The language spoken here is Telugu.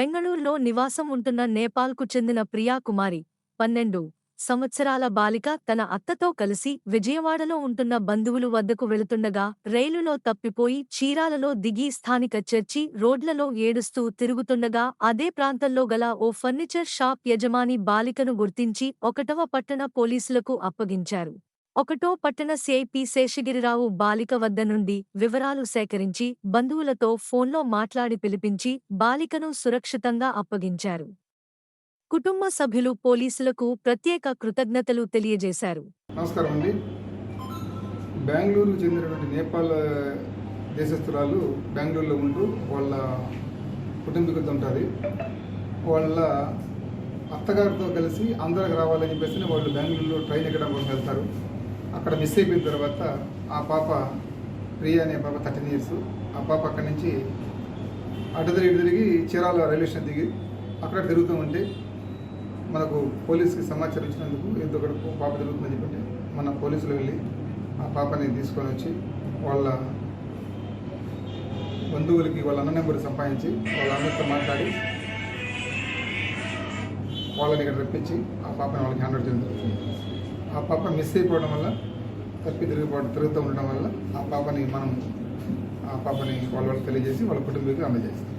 బెంగళూరులో నివాసం ఉంటున్న నేపాల్కు చెందిన ప్రియా కుమారి పన్నెండు సంవత్సరాల బాలిక తన అత్తతో కలిసి విజయవాడలో ఉంటున్న బంధువులు వద్దకు వెళుతుండగా రైలులో తప్పిపోయి చీరాలలో దిగి స్థానిక చర్చి రోడ్లలో ఏడుస్తూ తిరుగుతుండగా అదే ప్రాంతంలో గల ఓ ఫర్నిచర్ షాప్ యజమాని బాలికను గుర్తించి ఒకటవ పట్టణ పోలీసులకు అప్పగించారు. ఒకటో పట్టణ సిఐపి శేషగిరిరావు బాలిక వద్ద నుండి వివరాలు సేకరించి బంధువులతో ఫోన్లో మాట్లాడి పిలిపించి బాలికను సురక్షితంగా అప్పగించారు. కుటుంబ సభ్యులు పోలీసులకు ప్రత్యేక కృతజ్ఞతలు తెలియజేశారు. నమస్కారం అండి. బెంగళూరుకు చెందినటువంటి నేపాల్ దేశస్తురాలు బెంగళూరులో ఉంటూ వాళ్ళ కుటుంబీకులతో ఉంటుంది. వాళ్ళ అత్తగారితో కలిసి ఆంధ్రాకి రావాలని చెప్పేసి వాళ్ళు బెంగళూరులో ట్రైన్ ఎక్కడం కోసం వెళ్తారు. అక్కడ మిస్ అయిపోయిన తర్వాత ఆ పాప ప్రియా అనే పాప థర్టీన్ ఇయర్స్. ఆ పాప అక్కడి నుంచి అటు తిరిగి తిరిగి చీరాల రైల్వే స్టేషన్ దిగి అక్కడ తిరుగుతూ ఉంటే మనకు పోలీస్కి సమాచారం ఇచ్చినందుకు ఎంతో పాప తిరుగుతుందని చెప్పి మన పోలీసులు వెళ్ళి ఆ పాపని తీసుకొని వచ్చి వాళ్ళ బంధువులకి వాళ్ళ అన్న నెంబర్ సంపాదించి వాళ్ళ అన్నతో మాట్లాడి వాళ్ళని ఇక్కడ రప్పించి ఆ పాపని వాళ్ళకి హ్యాండ్ చేయడం జరుగుతుంది. ఆ పాప మిస్ అయిపోవడం వల్ల తప్పి తిరుగుబాటు తిరుగుతూ ఉండడం వల్ల ఆ పాపని మనం ఆ పాపని వాళ్ళ వాళ్ళకి తెలియజేసి వాళ్ళ కుటుంబీకులు అందజేస్తాం.